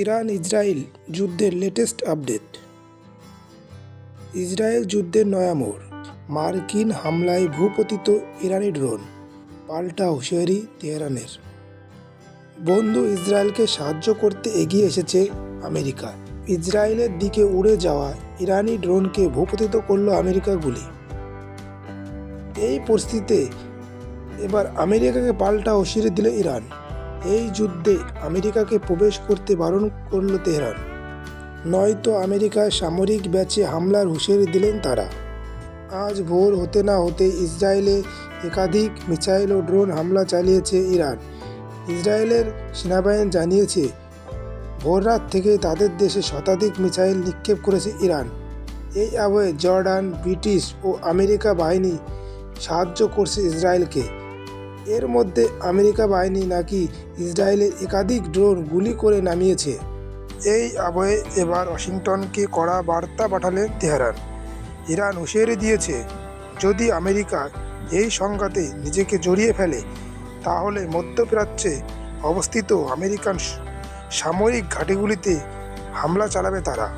Iran Israel যুদ্ধের latest update Israel যুদ্ধের নয়া মোড়। মার্কিন হামলায় ভূপতিত ইরানি ড্রোন, পাল্টা হুঁশিয়ারি তেহরানের। বন্ধু ইসরায়েলকে সাহায্য করতে এগিয়ে এসেছে আমেরিকা। ইসরায়েলের দিকে উড়ে যাওয়া ইরানি ড্রোনকে ভূপতিত করল আমেরিকা গুলি। এই পরিস্থিতিতে এবার আমেরিকাকে পাল্টা হুঁশিয়ারি দিল ইরান। এই যুদ্ধে আমেরিকাকে প্রবেশ করতে বারণ করল তেহরান। নয়তো আমেরিকায় সামরিক ব্যাচে হামলার হুঁশিয়ারি দিলেন তারা। আজ ভোর হতে না হতে ইসরায়েলে একাধিক মিসাইল ও ড্রোন হামলা চালিয়েছে ইরান। ইসরায়েলের সেনাবাহিনী জানিয়েছে ভোররাত থেকে তাদের দেশে শতাধিক মিসাইল নিক্ষেপ করেছে ইরান। এই আবহে জর্ডান, ব্রিটিশ ও আমেরিকা বাহিনী সাহায্য করছে ইসরায়েলকে। এর মধ্যে আমেরিকা বাহিনী নাকি ইসরায়েলের একাধিক ড্রোন গুলি করে নামিয়েছে। এই আবহে এবার ওয়াশিংটনকে কড়া বার্তা পাঠালেন তেহরান। ইরান হুঁশিয়ারি দিয়েছে, যদি আমেরিকা এই সংঘাতে নিজেকে জড়িয়ে ফেলে, তাহলে মধ্যপ্রাচ্যে অবস্থিত আমেরিকান সামরিক ঘাঁটিগুলিতে হামলা চালাবে তারা।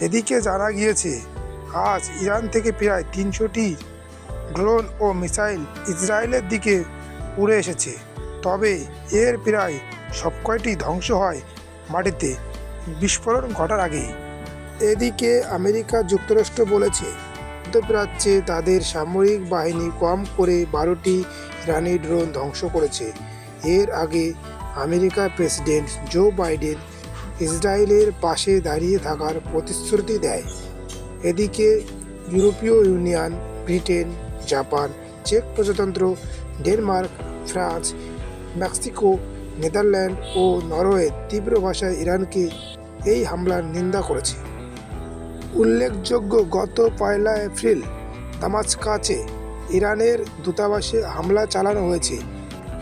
এদিকে জানা গিয়েছে, আজ ইরান থেকে প্রায় তিনশোটি ড্রোন ও মিসাইল ইসরায়েলের দিকে উড়ে এসেছে। তবে এর প্রায় সবকয়টি ধ্বংস হয় মাটিতে। বিস্ফোরণ ঘটার আগেই। এদিকে আমেরিকা যুক্তরাষ্ট্র বলেছে মধ্যপ্রাচ্যে তাদের সামরিক বাহিনী কম করে বারোটি ইরানি ড্রোন ধ্বংস করেছে। এর আগে আমেরিকার প্রেসিডেন্ট জো বাইডেন ইসরায়েলের পাশে দাঁড়িয়ে থাকার প্রতিশ্রুতি দেয়। এদিকে ইউরোপীয় ইউনিয়ন ব্রিটেন জাপান, চেক প্রজাতন্ত্র, ডেনমার্ক, ফ্রান্স, মেক্সিকো, নেদারল্যান্ড ও নরওয়ে তীব্র ভাষায় ইরানকে এই হামলার নিন্দা করেছে। উল্লেখযোগ্য, গত পয়লা এপ্রিল দামাস্কাচে ইরানের দূতাবাসে হামলা চালানো হয়েছে।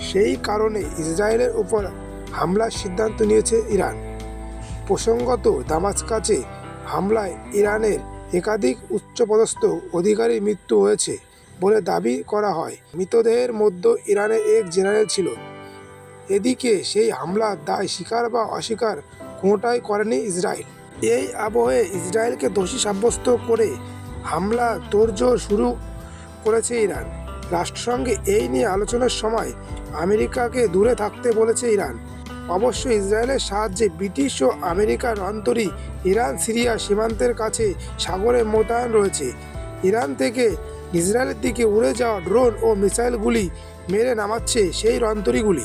সেই কারণে ইসরায়েলের উপর হামলার সিদ্ধান্ত নিয়েছে ইরান। প্রসঙ্গত, দামাস্কাচে হামলায় ইরানের একাধিক উচ্চপদস্থ অধিকারীর মৃত্যু হয়েছে। বলে দাবি করা হয়। মৃতদেহের মধ্যে ইরানের এক জেনারেল ছিল। এদিকে সেই হামলার দায় স্বীকার বা অস্বীকার কোনোটাই করেনি ইসরায়েল। এই আবহে ইসরায়েলকে দোষী সাব্যস্ত করে হামলা তোড়জোড় শুরু করেছে ইরান। রাষ্ট্রসংঘে এই নিয়ে আলোচনার সময় আমেরিকাকে দূরে থাকতে বলেছে ইরান। অবশ্য ইসরায়েলের সাহায্যে ব্রিটিশ ও আমেরিকার অন্তরী ইরান সিরিয়া সীমান্তের কাছে সাগরে মোতায়েন রয়েছে। ইরান থেকে ইসরায়েলের দিকে উড়ে যাওয়া ড্রোন ও মিসাইলগুলি মেরে নামাচ্ছে সেই রন্তরীগুলি